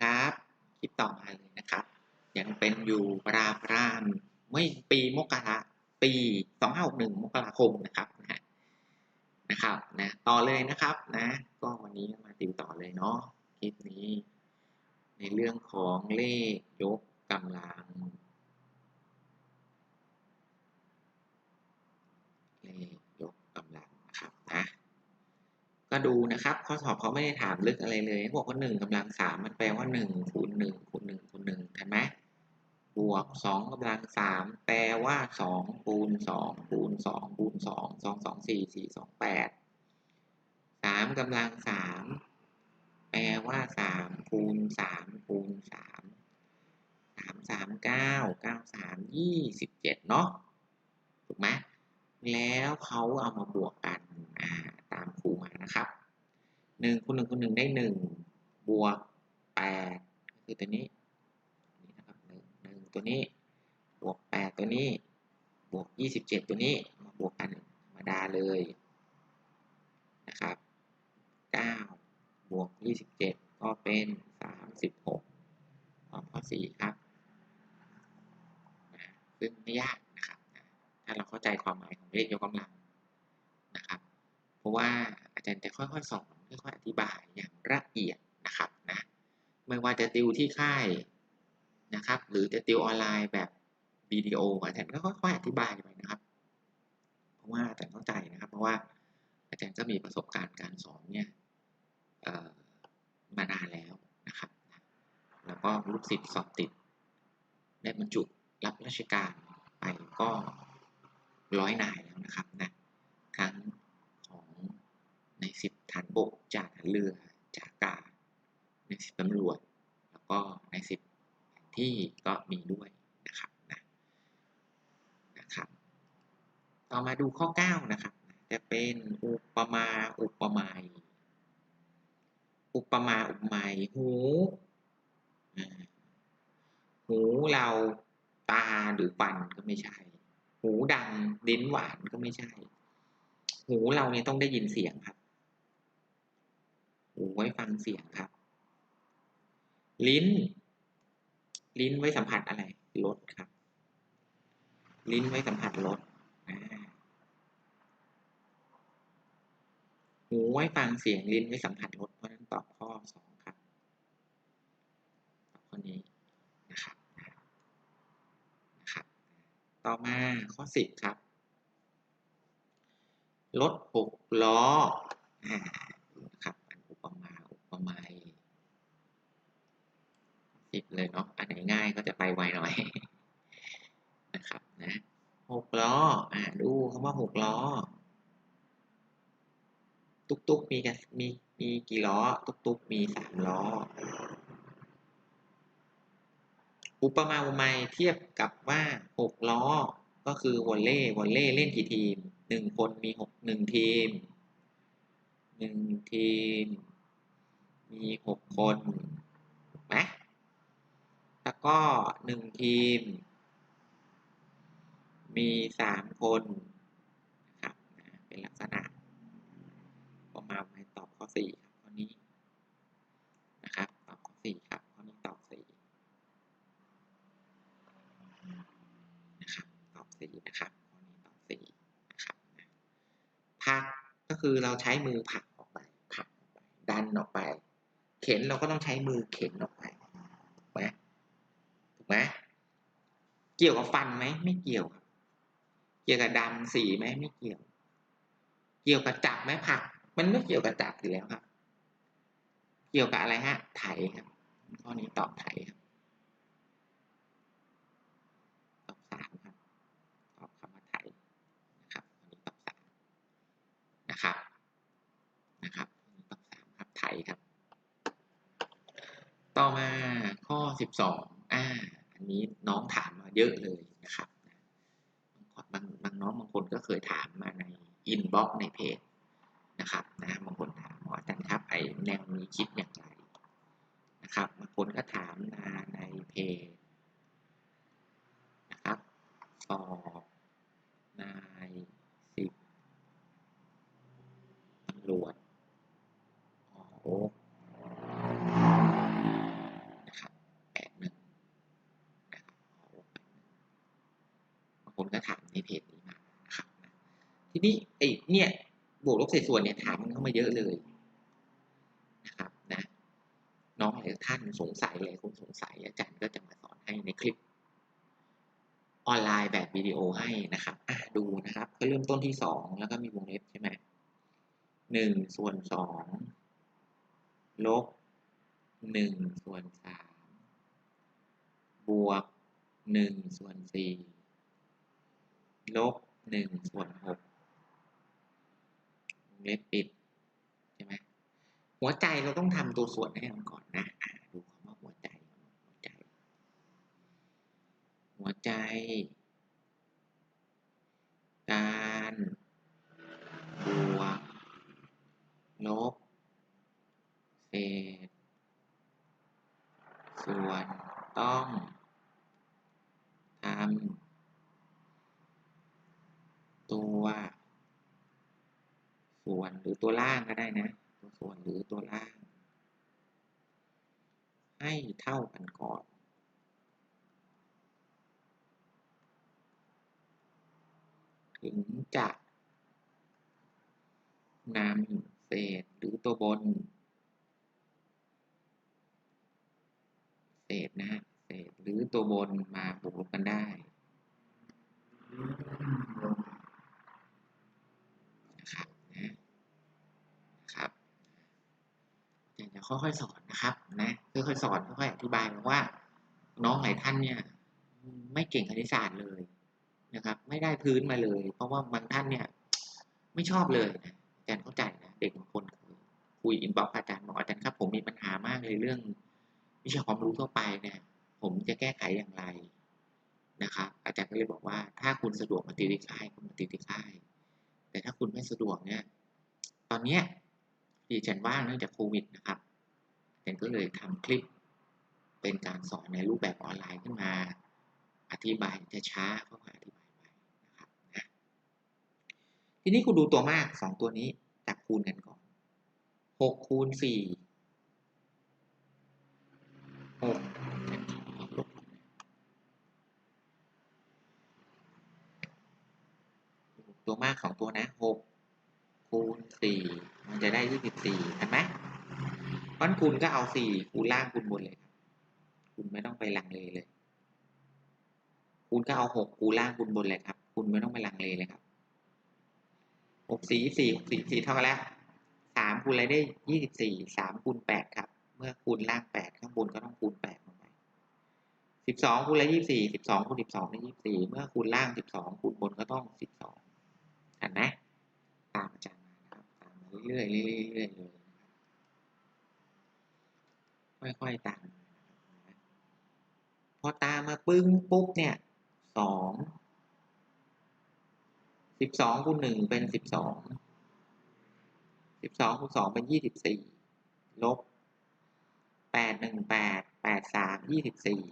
ครับคลิปต่อมาเลยนะครับ ยังเป็นอยู่ปรามรามไม่ปีมกราปีสองห้าหกหนึ่งมกราคมนะครับนะฮะนะครับนะต่อเลยนะครับนะก็วันนี้มาติวต่อเลยเนาะคลิปนี้ ในเรื่องของเลขยกกำลัง เลขยกกำลังนะครับนะ ก็ ดูนะครับ ข้อสอบเขาไม่ได้ถามลึกอะไรเลยบอกว่าหนึ่งกำลังสามมันแปลว่าหนึ่งคูณหนึ่งคูณหนึ่งคูณหนึ่งเห็นไหมบวกสองกำลังสามแปลว่าสองคูณสองคูณสองคูณสองสองสองสี่สี่สองแปดสามกำลังสามแปลว่าสามคูณสามคูณสามสามสามเก้าเก้าสามยี่สิบเจ็ดเนาะถูกไหมแล้วเขาเอามาบวกกันอ่าามครูมานะครับหนึ่งคูณหนึ่งคูณหนึ่งได้หนึ่งบวกแปดก็คือตัวนี้นี่นะครับหนึ่งหนึ่งตัวนี้บวกแปดตัวนี้บวกยี่สิบเจ็ดตัวนี้มาบวกกันธรรมดาเลยนะครับเก้าบวกยี่สิบเจ็ดก็เป็นสามสิบหกตอบข้อสี่ครับซึ่งไม่ยากนะครับ ถ้าเราเข้าใจความหมายของเลขยกกำลัง เพราะว่าอาจารย์จะค่อยๆสอนค่อยๆอธิบายอย่างละเอียดนะครับนะไม่ว่าจะติวที่ค่ายนะครับ หรือจะติวออนไลน์แบบวิดีโออาจารย์ก็ค่อยๆอธิบายไปนะครับ เพราะว่าอาจารย์เข้าใจนะครับ เพราะว่าอาจารย์ก็มีประสบการณ์การสอนเนี่ยมานานแล้วนะครับ แล้วก็ลูกศิษย์สอบติดได้บรรจุรับราชการไปก็ร้อยนายแล้วนะครับนะทั้งของในสิบ ฐานบกจากฐานเรือจากอากาในสิบตำรวจ แล้วก็ในสิบที่ก็มีด้วยนะครับนะนะครับ ต่อมาดูข้อ 9 นะครับ จะเป็นอุปมาอุปไมยอุปมาอุปไมยหู หูเราตาหรือฟันก็ไม่ใช่ หูดังลิ้นหวานก็ไม่ใช่ หูเราเนี่ยต้องได้ยินเสียงครับ หูไว้ฟังเสียงครับ ลิ้น ลิ้นไว้สัมผัสอะไรรสครับ ลิ้นไว้สัมผัสรสหูไว้ฟังเสียงลิ้นไว้สัมผัสรสเพราะฉะนั้นตอบข้อสองครับตอบข้อนี้นะครับนะครับ ต่อมาข้อสิบครับรถหกล้ออ่าดูนะครับอันอุปมาอุปไมยสิบ เลยเนาะ อันไหนง่ายก็จะไปไวหน่อยนะครับนะหกล้อ อ่าดูคำว่าหกล้อ ตุกตุกมีกันมีมีกี่ล้อ ตุกตุกมีสามล้อ อุปมาอุปไมยเทียบกับว่าหกล้อ ก็คือวอลเล่วอลเล่เล่นกี่ทีมหนึ่งคนมีหกหนึ่งทีมหนึ่งทีม มีหกคนถูก ไหมแล้วก็หนึ่งทีม มีสามคนนะครับเป็นลักษณะอุปมาอุปตอบข้อสี่ครับข้อนี้นะครับตอบข้อสี่ครับข้อนี้ตอบสี่นะครับตอบสี่นะครับข้อนี้ตอบสี่นะครับนะผลักก็คือเราใช้มือผักออกไปผักออกไปดันออกไป เข็นเราก็ต้องใช้มือเข็นออกไปถูกไหมถูกไหม เกี่ยวกับฟันไหมไม่เกี่ยว เกี่ยวกับดำสีไหมไม่เกี่ยว เกี่ยวกับจับไหมผัก มันไม่เกี่ยวกับจับอยู่แล้วครับ เกี่ยวกับอะไรฮะ ไถครับข้อนี้ตอบไถครับตอบสามครับตอบคำว่าไถนะครับข้อนี้ตอบสามนะครับนะครับข้อนี้ตอบสามครับไถครับ ต่อมาข้อสิบสองอ่าอันนี้น้องถาม เยอะเลยนะครับบางบางน้องบางคนก็เคยถามมาในอินบ็อกในเพจนะครับนะบางคนถามหมออาจารย์ครับไอแนวนี้คิดอย่างไรนะครับบางคนก็ถามมาในเพจนะครับสอบนายสิบตำรวจโอ้โห เพจนี้มานะครับนะที นี้ไอ้เนี่ยบวกลบเศษส่วนเนี่ยถามมันเข้ามาเยอะเลยนะครับนะน้องหลายท่านสงสัยหลายคนสงสัยอาจารย์ก็จะมาสอนให้ในคลิป ออนไลน์แบบวิดีโอให้นะครับอะดูนะครับ ก็เริ่มต้นที่สองแล้วก็มีวงเล็บใช่ไหมหนึ่งส่วนสองลบหนึ่งส่วนสามบวกหนึ่งส่วนสี่ลบหนึ่งส่วนหก เล็บปิดใช่ไหมหัวใจเราต้องทำตัวส่วนให้มันก่อนนะอะดูคำว่าหัวใจ หัวใจ หัวใจ การบวกลบเศษส่วนต้องทำตัว ส่วนหรือตัวล่างก็ได้นะ ตัวส่วนหรือตัวล่าง ให้เท่ากันก่อนถึงจะนำเศษหรือตัวบน เศษนะฮะเศษหรือตัวบนมาบวกกันได้นะครับนะนะครับจะจะ ค่อยๆสอนนะครับนะค่อยๆสอนค่อยๆอธิบายว่า น้องหลายท่านเนี่ย ไม่เก่งคณิตศาสตร์เลยนะครับ ไม่ได้พื้นมาเลย เพราะว่าบางท่านเนี่ย ไม่ชอบเลยนะอาจารย์เข้าใจนะเด็กบางคนคุยอินบ็อกอาจารย์บอกอาจารย์ครับผมมีปัญหามากเลยเรื่อง วิชาความรู้ทั่วไปเนี่ย ผมจะแก้ไขอย่างไรนะครับ อาจารย์ก็เลยบอกว่า ถ้าคุณสะดวกมาติวที่ค่ายคุณมาติวที่ค่ายแต่ถ้าคุณไม่สะดวกเนี่ย ตอนเนี้ยที่อาจารย์ว่างเนื่องจากโควิดนะครับ อาจารย์ก็เลยทำคลิปเป็นการสอนในรูปแบบออนไลน์ขึ้นมา อธิบายจะช้าเข้าก็อธิบายไปนะครับนะทีนี้คุณดูตัวมากสองตัวนี้จับคูณกันก่อนหกคูณสี่หกตัวมากสองตัวนะหกคูณสี่มันจะได้ยี่สิบสี่เห็นไหม เพราะคูณก็เอาสี่คูณล่างคูณบนเลยครับคุณไม่ต้องไปลังเลเลย คูณก็เอาหกคูณล่างคูณบนเลยครับ คุณไม่ต้องไปลังเลเลยครับหกสี่สี่หกสี่สี่เท่ากันแล้วสามคูณอะไรได้ยี่สิบสี่สามคูณแปดครับ เมื่อคูณล่างแปดข้างบนก็ต้องคูณแปดลงไปสิบสองคูณอะไรยี่สี่สิบสองคูณสิบสองได้ยี่สี่เมื่อคูณล่างสิบสองคูณบนก็ต้องสิบสองเห็นไหมตามอาจารย์มานะครับตามมาเรื่อยเรื่อยๆเรื่อยๆเลย ค่อยๆตามพอตามมาปึ้งปุ๊บเนี่ยสองสิบสองคูณหนึ่งเป็นสิบสองสิบสองคูณสองเป็นยี่สิบสี่ลบแปดหนึ่งแปดแปดสามยี่สิบสี่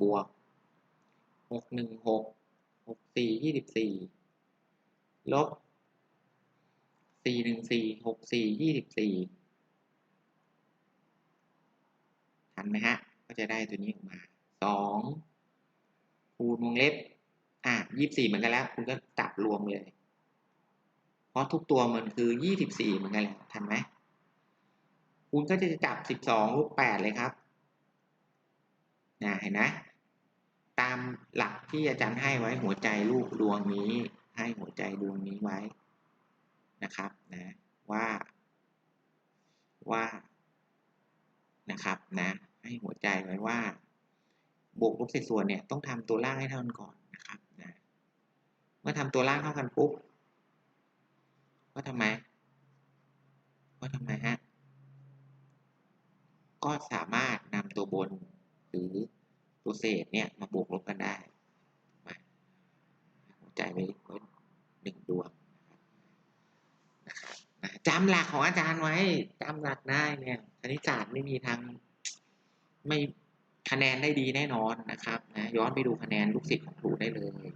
บวกหกหนึ่งหกหกสี่ยี่สิบสี่ลบสี่หนึ่งสี่หกสี่ยี่สิบสี่ ทันไหมฮะ ก็จะได้ตัวนี้ออกมาสองคูณวงเล็บ อะยี่สิบสี่เหมือนกันแล้ว คุณก็จับรวมเลย เพราะทุกตัวมันคือยี่สิบสี่เหมือนกันแหละทันไหมคุณก็จะจับสิบสองลบแปดเลยครับนะเห็นไหมตามหลักที่อาจารย์ให้ไว้หัวใจลูกดวงนี้ ให้หัวใจดวงนี้ไว้นะครับนะว่าว่านะครับนะ ให้หัวใจไว้ว่า บวกลบเศษส่วนเนี่ยต้องทำตัวล่างให้เท่ากันก่อนนะครับนะเมื่อทำตัวล่างเท่ากันปุ๊บก็ทำไมก็ทำไมฮะก็สามารถนำตัวบนหรือตัวเศษเนี่ยมาบวกลบกันได้มาหัวใจไว้ไว้หนึ่งดวงนะครับจำหลักของอาจารย์ไว้จำหลักได้เนี่ยคณิตศาสตร์ไม่มีทาง ไม่คะแนนได้ดีแน่นอนนะครับนะย้อนไปดูคะแนนลูกศิษย์ของครูได้เลย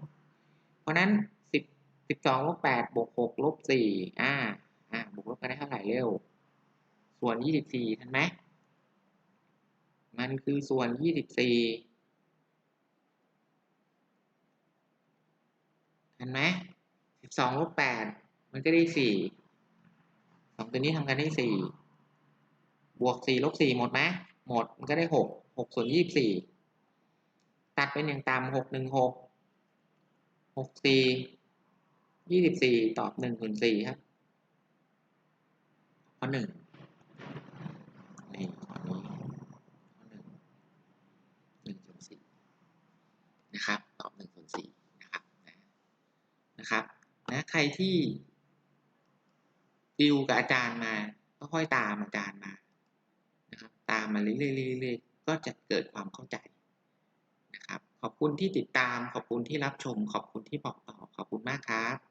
เพราะนั้นสิบสิบสองลบแปดบวกหกลบสี่อ่าอ่าบวกลบกันได้เท่าไหร่เร็ว ส่วนยี่สิบสี่ทันไหมมันคือส่วนยี่สิบสี่เห็นไหมสิบสองลบแปดมันก็ได้สี่สองตัวนี้ทำกันได้สี่บวกสี่ลบสี่หมดไหม หมดมันก็ได้หกหกส่วนยี่สิบสี่ตัดเป็นอย่างต่ำหกหนึ่งหกหกสี่ยี่สิบสี่ตอบหนึ่งส่วนสี่ครับข้อหนึ่งนี่ข้อนี้ข้อหนึ่งหนึ่งส่วนสี่นะครับ ตอบหนึ่งส่วนสี่นะครับนะครับนะใครที่ดิวกับอาจารย์มาก็ค่อยตามอาจารย์มา ตามมาเรื่อยๆๆก็จะเกิดความเข้าใจนะครับ ขอบคุณที่ติดตาม ขอบคุณที่รับชม ขอบคุณที่บอกต่อ ขอบคุณมากครับ